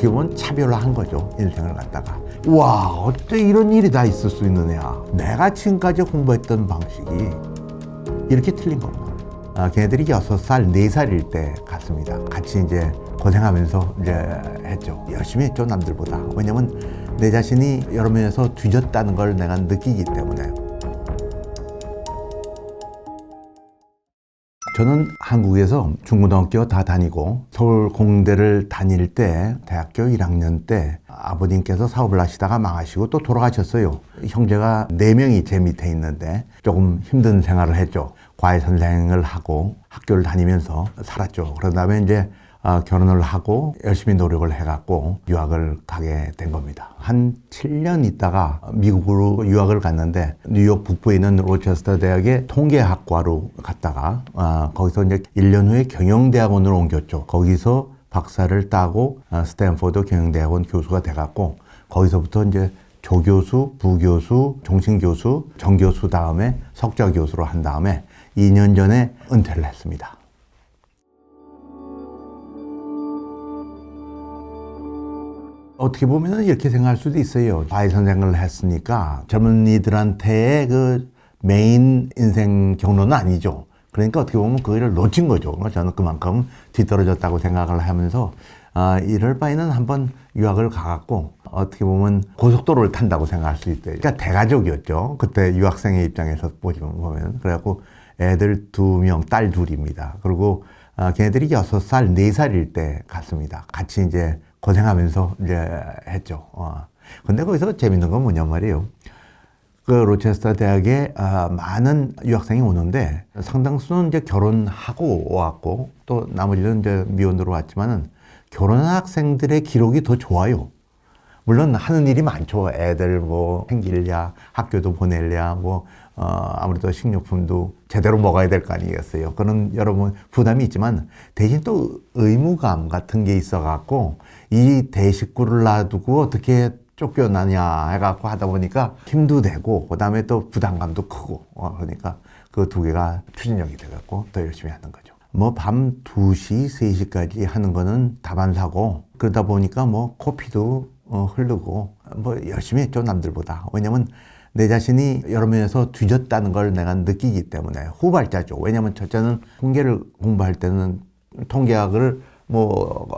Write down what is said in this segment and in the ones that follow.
어떻게 보면 차별화한 거죠 인생을 갖다가. 와 어째 이런 일이 다 있을 수 있느냐. 내가 지금까지 공부했던 방식이 이렇게 틀린 거구나 아, 걔네들이 여섯 살, 네 살일 때 갔습니다. 같이 이제 고생하면서 이제 했죠. 열심히 했죠 남들보다. 왜냐면 내 자신이 여러 면에서 뒤졌다는 걸 내가 느끼기 때문에 저는 한국에서 중고등학교 다 다니고 서울 공대를 다닐 때 대학교 1학년 때 아버님께서 사업을 하시다가 망하시고 또 돌아가셨어요. 형제가 네명이 제 밑에 있는데 조금 힘든 생활을 했죠. 과외 선생을 하고 학교를 다니면서 살았죠. 그런 다음에 이제 아, 결혼을 하고 열심히 노력을 해갖고 유학을 가게 된 겁니다. 한 7년 있다가 미국으로 유학을 갔는데 뉴욕 북부에 있는 로체스터 대학의 통계학과로 갔다가 아, 거기서 이제 1년 후에 경영대학원으로 옮겼죠. 거기서 박사를 따고 아, 스탠포드 경영대학원 교수가 돼갖고 거기서부터 이제 조교수, 부교수, 종신교수, 정교수 다음에 석좌교수로 한 다음에 2년 전에 은퇴를 했습니다. 어떻게 보면 이렇게 생각할 수도 있어요. 과외 선생을 했으니까 젊은이들한테의 그 메인 인생 경로는 아니죠. 그러니까 어떻게 보면 그거를 놓친 거죠. 그러니까 저는 그만큼 뒤떨어졌다고 생각을 하면서 아, 이럴 바에는 한번 유학을 가갖고 어떻게 보면 고속도로를 탄다고 생각할 수 있대요. 그러니까 대가족이었죠. 그때 유학생의 입장에서 보시면 그래갖고 애들 두 명, 딸 둘입니다. 그리고 아, 걔네들이 여섯 살, 네 살일 때 갔습니다. 같이 이제 고생하면서 이제 했죠. 어. 근데 거기서 재밌는 건 뭐냐 말이에요. 그 로체스터 대학에 아, 많은 유학생이 오는데 상당수는 이제 결혼하고 왔고 또 나머지는 이제 미혼으로 왔지만은 결혼한 학생들의 기록이 더 좋아요. 물론 하는 일이 많죠. 애들 뭐 생길랴, 학교도 보낼랴, 뭐 어, 아무래도 식료품도 제대로 먹어야 될 거 아니겠어요. 그런 여러분 부담이 있지만 대신 또 의무감 같은 게 있어갖고 이 대식구를 놔두고 어떻게 쫓겨나냐 해갖고 하다 보니까 힘도 되고 그다음에 또 부담감도 크고 어, 그러니까 그 두 개가 추진력이 돼갖고 더 열심히 하는 거죠. 뭐밤 2시, 3시까지 하는 거는 다반사고 그러다 보니까 뭐 코피도 어, 흐르고 뭐 열심히 했죠 남들보다 왜냐면 내 자신이 여러 면에서 뒤졌다는 걸 내가 느끼기 때문에 후발자죠. 왜냐면 첫째는 통계를 공부할 때는 통계학을 뭐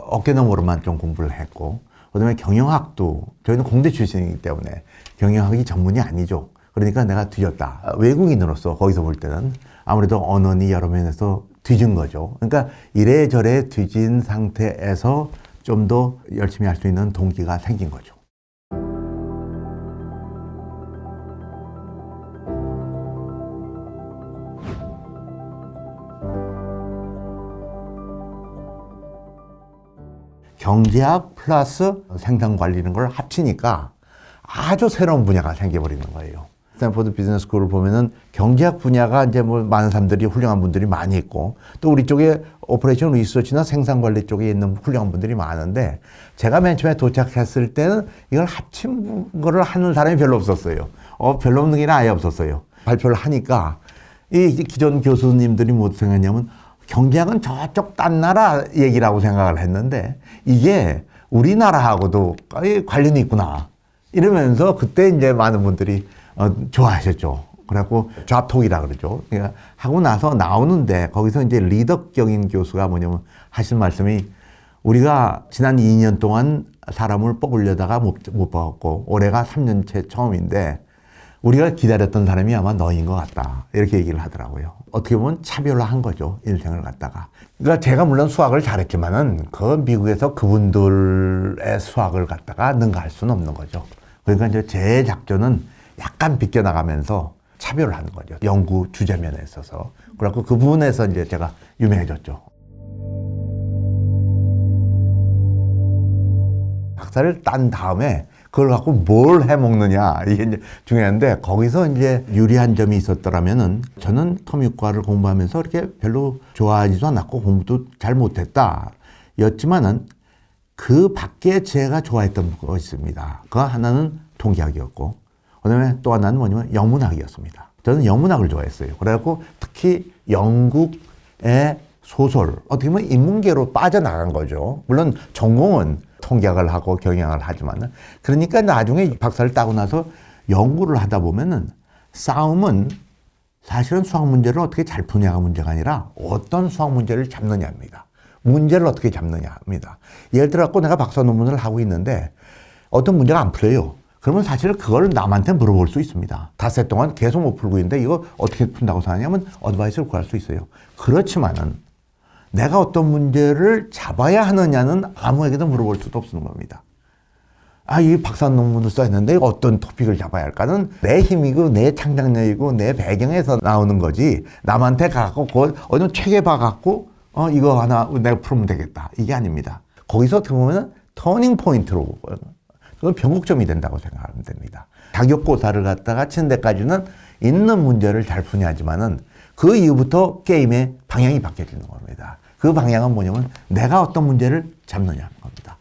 어깨너머로만 좀 공부를 했고 그다음에 경영학도 저희는 공대 출신이기 때문에 경영학이 전문이 아니죠. 그러니까 내가 뒤졌다. 외국인으로서 거기서 볼 때는 아무래도 언어니 여러 면에서 뒤진 거죠. 그러니까 이래저래 뒤진 상태에서 좀 더 열심히 할 수 있는 동기가 생긴 거죠. 경제학 플러스 생산 관리는 걸 합치니까 아주 새로운 분야가 생겨버리는 거예요. 스탠포드 비즈니스 스쿨을 보면은 경제학 분야가 이제 뭐 많은 사람들이 훌륭한 분들이 많이 있고 또 우리 쪽에 오퍼레이션 리서치나 생산 관리 쪽에 있는 훌륭한 분들이 많은데 제가 맨 처음에 도착했을 때는 이걸 합친 거를 하는 사람이 별로 없었어요. 어, 별로 없는 게 아예 없었어요. 발표를 하니까 이 기존 교수님들이 뭐 생각했냐면 경제학은 저쪽 딴 나라 얘기라고 생각을 했는데 이게 우리나라하고도 관련이 있구나. 이러면서 그때 이제 많은 분들이 어, 좋아하셨죠. 그래갖고 잡톡이라 그러죠. 그러니까 하고 나서 나오는데 거기서 이제 리더격인 교수가 뭐냐면 하신 말씀이 우리가 지난 2년 동안 사람을 뽑으려다가 못, 못 뽑았고 올해가 3년째 처음인데 우리가 기다렸던 사람이 아마 너인 것 같다. 이렇게 얘기를 하더라고요. 어떻게 보면 차별화한 거죠. 인생을 갖다가. 그러니까 제가 물론 수학을 잘했지만은 그 미국에서 그분들의 수학을 갖다가 능가할 수는 없는 거죠. 그러니까 이제 제 작전은 약간 비껴나가면서 하는 거죠. 연구 주제면에 있어서. 그래갖고 그 부분에서 이제 제가 유명해졌죠. 박사를 딴 다음에 그걸 갖고 뭘 해 먹느냐 이게 이제 중요한데 거기서 이제 유리한 점이 있었더라면은 저는 토미과를 공부하면서 이렇게 별로 좋아하지도 않았고 공부도 잘 못했다 였지만은 그 밖에 제가 좋아했던 것이 있습니다. 그 하나는 통계학이었고 그다음에 또 하나는 뭐냐면 영문학이었습니다. 저는 영문학을 좋아했어요. 그래갖고 특히 영국의 소설 어떻게 보면 인문계로 빠져나간 거죠. 물론 전공은 통계학을 하고 경영을 하지만은 그러니까 나중에 박사를 따고 나서 연구를 하다 보면은 싸움은 사실은 수학 문제를 어떻게 잘 푸냐가 문제가 아니라 어떤 수학 문제를 잡느냐입니다. 문제를 어떻게 잡느냐입니다. 예를 들어 갖고 내가 박사 논문을 하고 있는데 어떤 문제가 안 풀려요. 그러면 사실 그걸 남한테 물어볼 수 있습니다. 닷새 동안 계속 못 풀고 있는데 이거 어떻게 푼다고 생각하냐면 어드바이스를 구할 수 있어요. 그렇지만은 내가 어떤 문제를 잡아야 하느냐는 아무에게도 물어볼 수도 없는 겁니다. 아, 이 박사 논문을 써있는데 어떤 토픽을 잡아야 할까는 내 힘이고 내 창작력이고 내 배경에서 나오는 거지. 남한테 가갖고 그 어느 책에 봐갖고 어, 이거 하나 내가 풀면 되겠다. 이게 아닙니다. 거기서 어떻게 보면 터닝 포인트로. 그건 변곡점이 된다고 생각하면 됩니다. 자격고사를 갖다가 치는 데까지는 있는 문제를 잘 푸냐지만은 그 이후부터 게임의 방향이 바뀌어지는 겁니다. 그 방향은 뭐냐면 내가 어떤 문제를 잡느냐는 겁니다.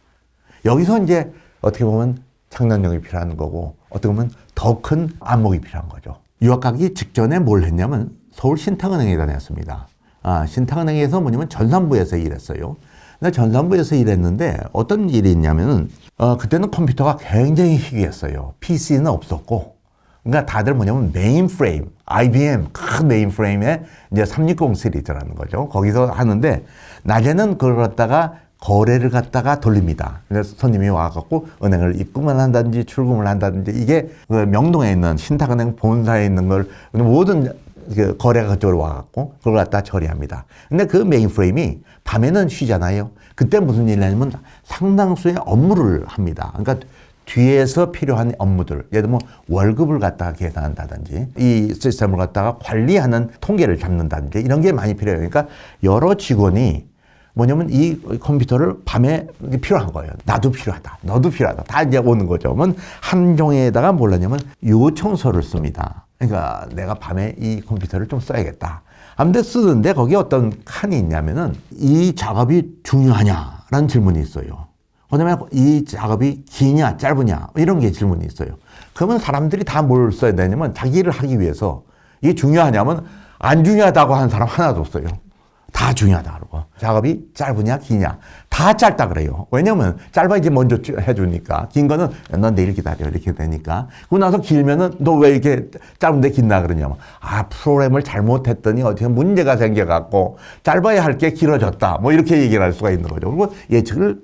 여기서 이제 어떻게 보면 창작력이 필요한 거고 어떻게 보면 더 큰 안목이 필요한 거죠. 유학 가기 직전에 뭘 했냐면 서울 신탁은행에 다녔습니다. 아, 신탁은행에서 뭐냐면 전산부에서 일했어요. 근데 전산부에서 일했는데 어떤 일이 있냐면은 어, 그때는 컴퓨터가 굉장히 희귀했어요. PC는 없었고. 그러니까 다들 뭐냐면 메인프레임, IBM 큰 메인프레임에 이제 360 시리즈라는 거죠. 거기서 하는데 낮에는 그걸 갖다가 거래를 갖다가 돌립니다. 그래서 손님이 와갖고 은행을 입금을 한다든지 출금을 한다든지 이게 그 명동에 있는 신탁은행 본사에 있는 걸 모든 그 거래가 그쪽으로 와갖고 그걸 갖다 처리합니다. 근데 그 메인프레임이 밤에는 쉬잖아요. 그때 무슨 일을 하냐면 상당수의 업무를 합니다. 그러니까 뒤에서 필요한 업무들, 예를 들면 월급을 갖다가 계산한다든지 이 시스템을 갖다가 관리하는 통계를 잡는다든지 이런 게 많이 필요해요. 그러니까 여러 직원이 뭐냐면 이 컴퓨터를 밤에 필요한 거예요. 나도 필요하다. 너도 필요하다. 다 이제 오는 거죠. 그러면 한 종에다가 뭘하냐면 요청서를 씁니다. 그러니까 내가 밤에 이 컴퓨터를 좀 써야겠다. 아무데 쓰는데 거기에 어떤 칸이 있냐면은 이 작업이 중요하냐라는 질문이 있어요. 그다음에 이 작업이 기냐 짧으냐 이런 게 질문이 있어요. 그러면 사람들이 다 뭘 써야 되냐면 자기 일을 하기 위해서 이게 중요하냐면 안 중요하다고 하는 사람 하나도 없어요. 다 중요하다 그러고 작업이 짧으냐 기냐 다 짧다 그래요. 왜냐면 짧아야지 먼저 해주니까 긴 거는 넌 내일 기다려 이렇게 되니까 그러고 나서 길면은 너 왜 이렇게 짧은데 긴나 그러냐면 아 프로그램을 잘못했더니 어떻게 문제가 생겨갖고 짧아야 할 게 길어졌다 뭐 이렇게 얘기를 할 수가 있는 거죠. 그리고 예측을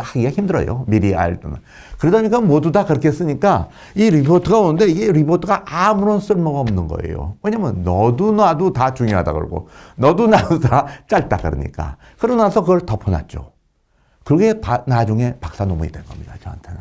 하기가 힘들어요. 미리 알면. 그러다 보니까 모두 다 그렇게 쓰니까 이 리포트가 오는데 이게 리포트가 아무런 쓸모가 없는 거예요. 왜냐면 너도 나도 다 중요하다 그러고 너도 나도 다 짧다 그러니까. 그러고 나서 그걸 덮어놨죠. 그게 바, 나중에 박사 논문이 된 겁니다. 저한테는.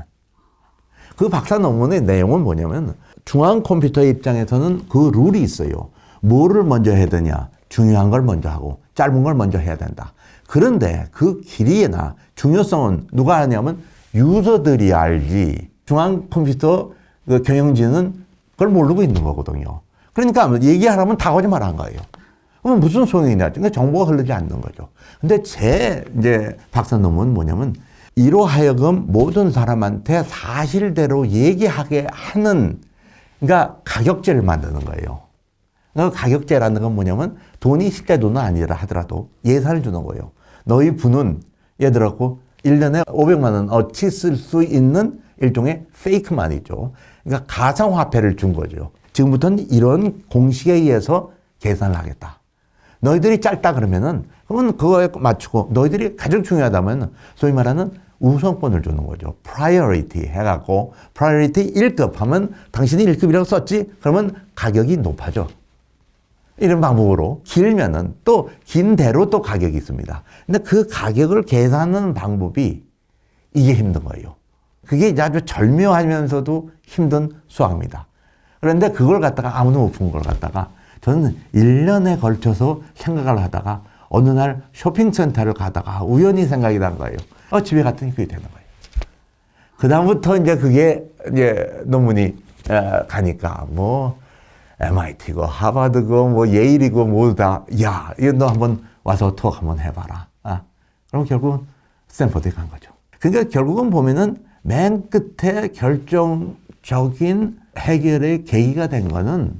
그 박사 논문의 내용은 뭐냐면 중앙 컴퓨터의 입장에서는 그 룰이 있어요. 뭐를 먼저 해야 되냐. 중요한 걸 먼저 하고 짧은 걸 먼저 해야 된다. 그런데 그 길이나 중요성은 누가 하냐면 유저들이 알지. 중앙 컴퓨터 그 경영진은 그걸 모르고 있는 거거든요. 그러니까 얘기하라면 다 거짓말 한 거예요. 그러면 무슨 소용이 있냐. 그러니까 정보가 흐르지 않는 거죠. 근데 제 이제 박사 논문은 뭐냐면 이로 하여금 모든 사람한테 사실대로 얘기하게 하는 그러니까 가격제를 만드는 거예요. 그 가격제라는 건 뭐냐면 돈이 실제 돈은 아니라 하더라도 예산을 주는 거예요. 너희 예를 들었고 1년에 500만 원 어치 쓸 수 있는 일종의 페이크 만이죠. 그러니까 가상화폐를 준 거죠. 지금부터는 이런 공식에 의해서 계산을 하겠다. 너희들이 짧다 그러면은 그러면 그거에 맞추고 너희들이 가장 중요하다면 소위 말하는 우선권을 주는 거죠. priority 해갖고 priority 1급 하면 당신이 1급이라고 썼지? 그러면 가격이 높아져. 이런 방법으로 길면은 또 긴 대로 또 가격이 있습니다. 근데 그 가격을 계산하는 방법이 이게 힘든 거예요. 그게 이제 아주 절묘하면서도 힘든 수학입니다. 그런데 그걸 갖다가 아무도 못 푼 걸 갖다가 저는 1년에 걸쳐서 생각을 하다가 어느 날 쇼핑센터를 가다가 우연히 생각이 난 거예요. 어, 집에 갔더니 그게 되는 거예요. 그다음부터 이제 그게 이제 논문이 어, 가니까 뭐 MIT고 하버드고 뭐 예일이고 모두 다 야, 이거 너 한번 와서 투어 한번 해봐라. 아, 그럼 결국은 스탠퍼드에 간 거죠. 그러니까 결국은 보면은 맨 끝에 결정적인 해결의 계기가 된 거는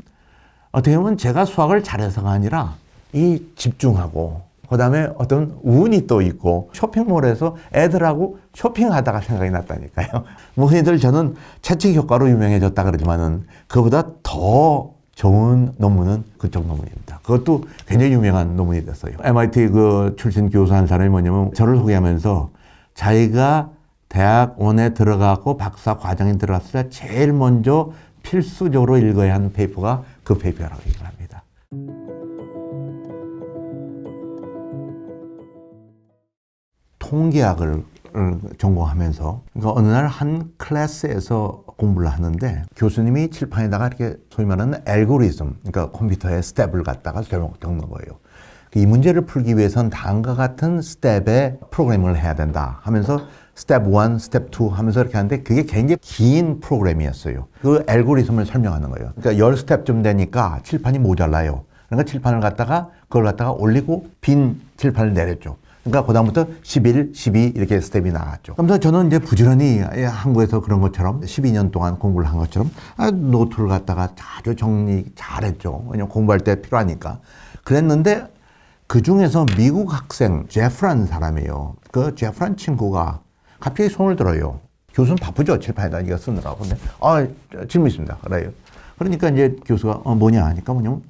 어떻게 보면 제가 수학을 잘해서가 아니라 이 집중하고 그 다음에 어떤 운이 또 있고 쇼핑몰에서 애들하고 쇼핑하다가 생각이 났다니까요. 뭐 흔히들 저는 채찍 효과로 유명해졌다 그러지만은 그보다 더 좋은 논문은 그쪽 논문입니다. 그것도 굉장히 유명한 논문이 됐어요. MIT 그 출신 교수 한 사람이 뭐냐면 저를 소개하면서 자기가 대학원에 들어가고 박사 과정에 들어갔을 때 제일 먼저 필수적으로 읽어야 하는 페이퍼가 그 페이퍼라고 얘기를 합니다. 통계학을 전공하면서 그러니까 어느 날 한 클래스에서 공부를 하는데 교수님이 칠판에다가 이렇게 소위 말하는 알고리즘 그러니까 컴퓨터의 스텝을 갖다가 적- 적는 거예요. 이 문제를 풀기 위해선 다음과 같은 스텝의 프로그램을 해야 된다 하면서 스텝 1, 스텝 2 하면서 이렇게 하는데 그게 굉장히 긴 프로그램이었어요. 그 알고리즘을 설명하는 거예요. 그러니까 10스텝쯤 되니까 칠판이 모자라요. 그러니까 칠판을 갖다가 그걸 갖다가 올리고 빈 칠판을 내렸죠. 그러니까 그다음부터 11, 12 이렇게 스텝이 나왔죠. 그래서 저는 이제 부지런히 한국에서 그런 것처럼 12년 동안 공부를 한 것처럼 아, 노트를 갖다가 아주 정리 잘했죠. 왜냐면 공부할 때 필요하니까. 그랬는데 그 중에서 미국 학생 제프라는 사람이에요. 그 제프란 친구가 갑자기 손을 들어요. 교수는 바쁘죠. 칠판에다 이거 쓰느라고. 근데, 아, 질문 있습니다. 그래요. 그러니까 이제 교수가, 어, 뭐냐 하니까 뭐냐면,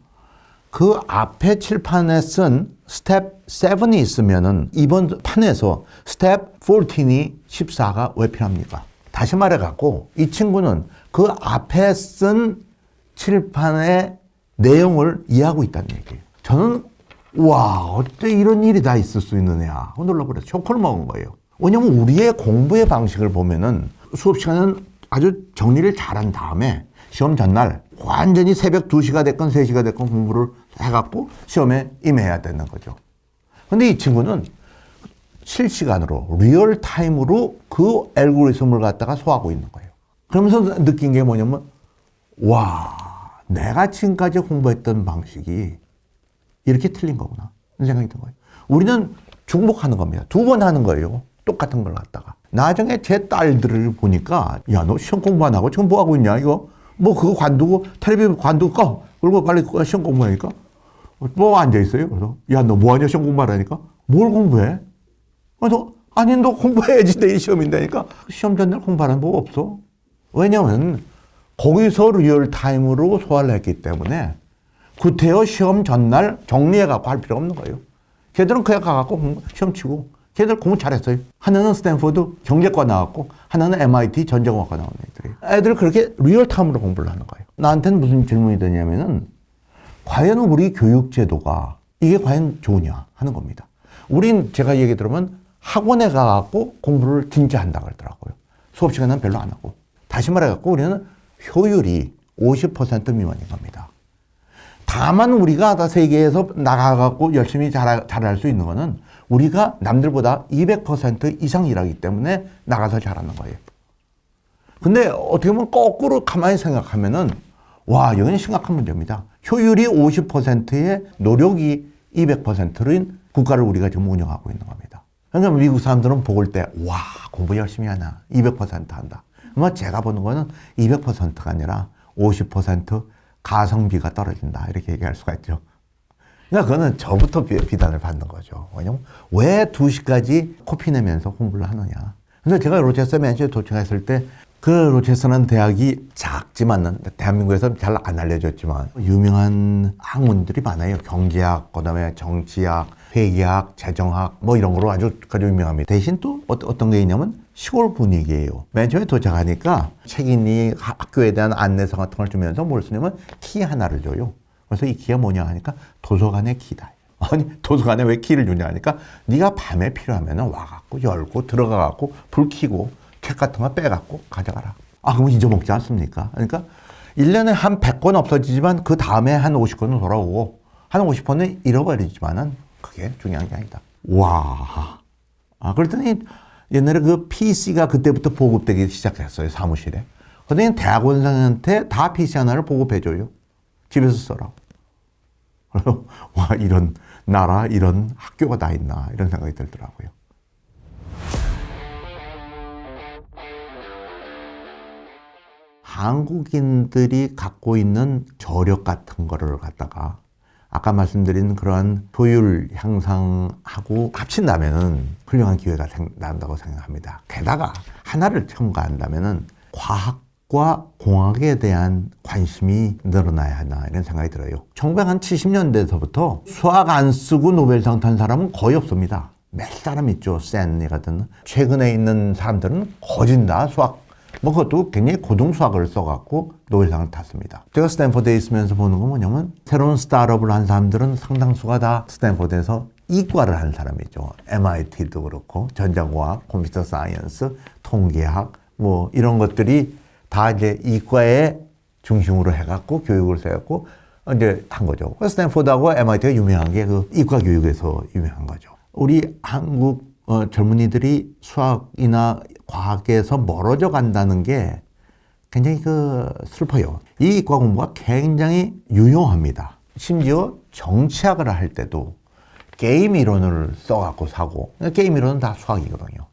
그 앞에 칠판에 쓴 스텝 7이 있으면은 이번 판에서 스텝 14이 14가 왜 필요합니까? 다시 말해 갖고 이 친구는 그 앞에 쓴 칠판의 내용을 이해하고 있다는 얘기예요. 저는 와 어때 이런 일이 다 있을 수 있느냐 하고 놀라 버려서 쇼크를 먹은 거예요. 왜냐면 우리의 공부의 방식을 보면은 수업 시간은 아주 정리를 잘한 다음에 시험 전날 완전히 새벽 2시가 됐건 3시가 됐건 공부를 해갖고 시험에 임해야 되는 거죠. 근데 이 친구는 실시간으로 리얼 타임으로 그 알고리즘을 갖다가 소화하고 있는 거예요. 그러면서 느낀 게 뭐냐면 와 내가 지금까지 공부했던 방식이 이렇게 틀린 거구나. 이런 생각이 든 거예요. 우리는 중복하는 겁니다. 두 번 하는 거예요. 똑같은 걸 갖다가. 나중에 제 딸들을 보니까, 야, 너 시험 공부 안 하고 지금 뭐 하고 있냐, 이거? 뭐 그거 관두고, 텔레비전 관두고 꺼. 그리고 빨리 그거 시험 공부하니까. 뭐 앉아 있어요. 그래서, 야, 너 뭐 하냐, 시험 공부하라니까? 뭘 공부해? 그래서, 아니, 너 공부해야지, 내일 시험인다니까? 시험 전날 공부하는 법 없어. 왜냐면, 거기서 리얼 타임으로 소화를 했기 때문에, 구태여 시험 전날 정리해 갖고 할 필요 없는 거예요. 걔들은 그냥 가갖고 시험 치고, 걔들 공부 잘했어요. 하나는 스탠포드 경제과 나왔고, 하나는 MIT 전자공학과 나온 애들이에요. 애들 그렇게 리얼타임으로 공부를 하는 거예요. 나한테는 무슨 질문이 드냐면은, 과연 우리 교육 제도가 이게 과연 좋으냐 하는 겁니다. 우린 제가 얘기 들으면 학원에 가갖고 공부를 진짜 한다 그러더라고요. 수업 시간은 별로 안 하고. 다시 말해갖고 우리는 효율이 50% 미만인 겁니다. 다만 우리가 다 세계에서 나가갖고 열심히 잘, 잘할 수 있는 거는 우리가 남들보다 200% 이상 일하기 때문에 나가서 잘하는 거예요. 근데 어떻게 보면 거꾸로 가만히 생각하면은 와, 여기는 심각한 문제입니다. 효율이 50%의 노력이 200%인 국가를 우리가 지금 운영하고 있는 겁니다. 그러니까 미국 사람들은 볼 때, 와, 공부 열심히 하나. 200% 한다. 뭐 제가 보는 거는 200%가 아니라 50% 가성비가 떨어진다. 이렇게 얘기할 수가 있죠. 그러니까 그거는 저부터 비- 비난을 받는 거죠. 왜냐면 왜 2시까지 코피 내면서 공부를 하느냐. 그래서 제가 로체스터 맨시에 도착했을 때 그 로체스터라는 대학이 작지만은 대한민국에서 잘 안 알려졌지만 유명한 학문들이 많아요. 경제학, 그다음에 정치학, 회계학, 재정학 뭐 이런 거로 아주 아주 유명합니다. 대신 또 어- 어떤 게 있냐면 시골 분위기예요. 맨 처음에 도착하니까 책임이 하- 학교에 대한 안내서 같은 걸 주면서 뭘 쓰냐면 키 하나를 줘요. 그래서 이 키가 뭐냐 하니까 도서관의 키다. 아니 도서관에 왜 키를 주냐 하니까 네가 밤에 필요하면 와갖고 열고 들어가갖고 불 켜고 책 같은 거 빼갖고 가져가라. 아 그러면 잊어먹지 않습니까? 그러니까 1년에 한 100권 없어지지만 그 다음에 한 50권은 돌아오고 한 50권은 잃어버리지만은 그게 중요한 게 아니다. 와. 아 그랬더니 옛날에 그 PC가 그때부터 보급되기 시작했어요 사무실에. 그랬더니 대학원생한테 다 PC 하나를 보급해줘요. 집에서. 그래서 와 이런 나라 이런 학교가 다 있나 이런 생각이 들더라고요. 한국인들이 갖고 있는 저력 같은 거를 갖다가 아까 말씀드린 그러한 효율 향상하고 합친다면은 훌륭한 기회가 생- 난다고 생각합니다. 게다가 하나를 첨가한다면은 과학 과 공학에 대한 관심이 늘어나야 하나 이런 생각이 들어요. 1970년대에서부터 수학 안 쓰고 노벨상 탄 사람은 거의 없습니다. 몇 사람 있죠. 샌니 같은. 최근에 있는 사람들은 거진 다 수학 뭐 그것도 굉장히 고등 수학을 써갖고 노벨상을 탔습니다. 제가 스탠퍼드에 있으면서 보는 건 뭐냐면 새로운 스타트업을 한 사람들은 상당수가 다 스탠퍼드에서 이과를 한 사람이죠. MIT도 그렇고 전자공학, 컴퓨터 사이언스, 통계학 뭐 이런 것들이 다 이제 이과의 중심으로 해갖고 교육을 해갖고 이제 한 거죠. 스탠포드하고 MIT가 유명한 게 그 이과 교육에서 유명한 거죠. 우리 한국 어, 젊은이들이 수학이나 과학에서 멀어져 간다는 게 굉장히 그 슬퍼요. 이 이과 공부가 굉장히 유용합니다. 심지어 정치학을 할 때도 게임 이론을 써갖고 사고 게임 이론은 다 수학이거든요.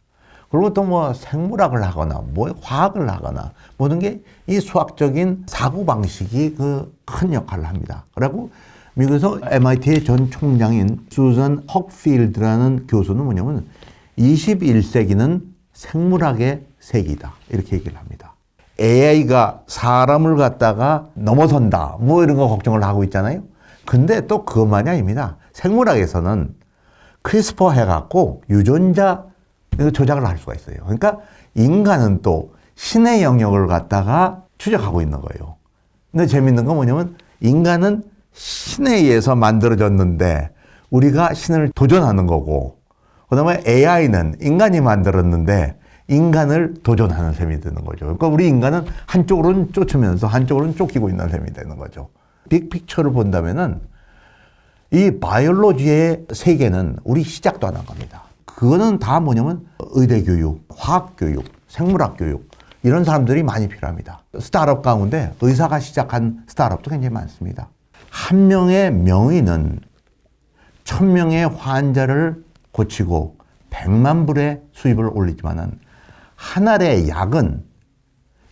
그리고 또 뭐 생물학을 하거나 뭐 과학을 하거나 모든 게 이 수학적인 사고 방식이 그 큰 역할을 합니다. 그리고 미국에서 MIT의 전 총장인 수전 헉필드라는 교수는 뭐냐면 21세기는 생물학의 세기다 이렇게 얘기를 합니다. AI가 사람을 갖다가 넘어선다 뭐 이런 거 걱정을 하고 있잖아요. 근데 또 그것만이 아닙니다. 생물학에서는 크리스퍼 해갖고 유전자 조작을 할 수가 있어요. 그러니까 인간은 또 신의 영역을 갖다가 추적하고 있는 거예요. 근데 재밌는 건 뭐냐면 인간은 신에 의해서 만들어졌는데 우리가 신을 도전하는 거고 그다음에 AI는 인간이 만들었는데 인간을 도전하는 셈이 되는 거죠. 그러니까 우리 인간은 한쪽으로는 쫓으면서 한쪽으로는 쫓기고 있는 셈이 되는 거죠. 빅픽처를 본다면은 이 바이올로지의 세계는 우리 시작도 안 한 겁니다. 그거는 다 뭐냐면 의대 교육, 화학 교육, 생물학 교육 이런 사람들이 많이 필요합니다. 스타트업 가운데 의사가 시작한 스타트업도 굉장히 많습니다. 한 명의 명의는 천 명의 환자를 고치고 백만 불의 수입을 올리지만은 한 알의 약은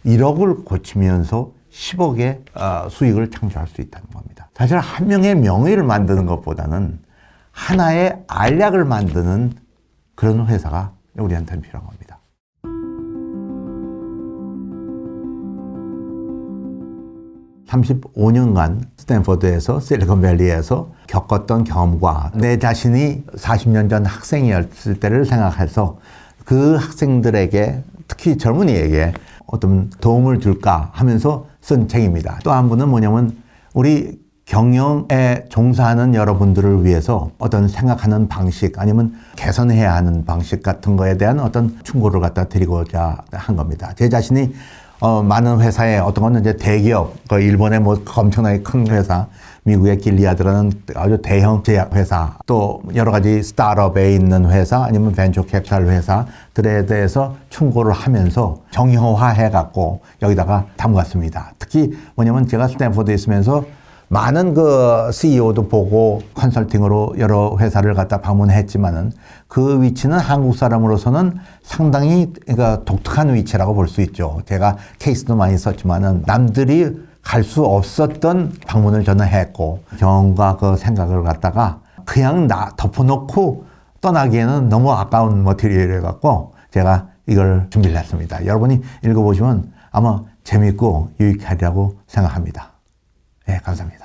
1억을 고치면서 10억의 어, 수익을 창출할 수 있다는 겁니다. 사실 한 명의 명의를 만드는 것보다는 하나의 알약을 만드는 그런 회사가 우리한테는 필요한 겁니다. (35년간) 스탠퍼드에서 실리콘밸리에서 겪었던 경험과 내 자신이 (40년) 전 학생이었을 때를 생각해서 그 학생들에게 특히 젊은이에게 어떤 도움을 줄까 하면서 쓴 책입니다. 또 한 분은 뭐냐면 우리 경영에 종사하는 여러분들을 위해서 어떤 생각하는 방식 아니면 개선해야 하는 방식 같은 거에 대한 어떤 충고를 갖다 드리고자 한 겁니다. 제 자신이 어, 많은 회사에 어떤 거는 이제 대기업, 그 일본의 뭐 엄청나게 큰 회사, 미국의 길리아드라는 아주 대형 제약 회사, 또 여러 가지 스타트업에 있는 회사, 아니면 벤처 캐피탈 회사들에 대해서 충고를 하면서 정형화해 갖고 여기다가 담갔습니다. 특히 뭐냐면 제가 스탠포드에 있으면서 많은 그 CEO도 보고 컨설팅으로 여러 회사를 갖다 방문했지만은 그 위치는 한국 사람으로서는 상당히 그러니까 독특한 위치라고 볼 수 있죠. 제가 케이스도 많이 썼지만은 남들이 갈 수 없었던 방문을 저는 했고 경험과 그 생각을 갖다가 그냥 나 덮어놓고 떠나기에는 너무 아까운 머티리얼을 갖고 제가 이걸 준비를 했습니다. 여러분이 읽어보시면 아마 재밌고 유익하리라고 생각합니다. 네, 감사합니다.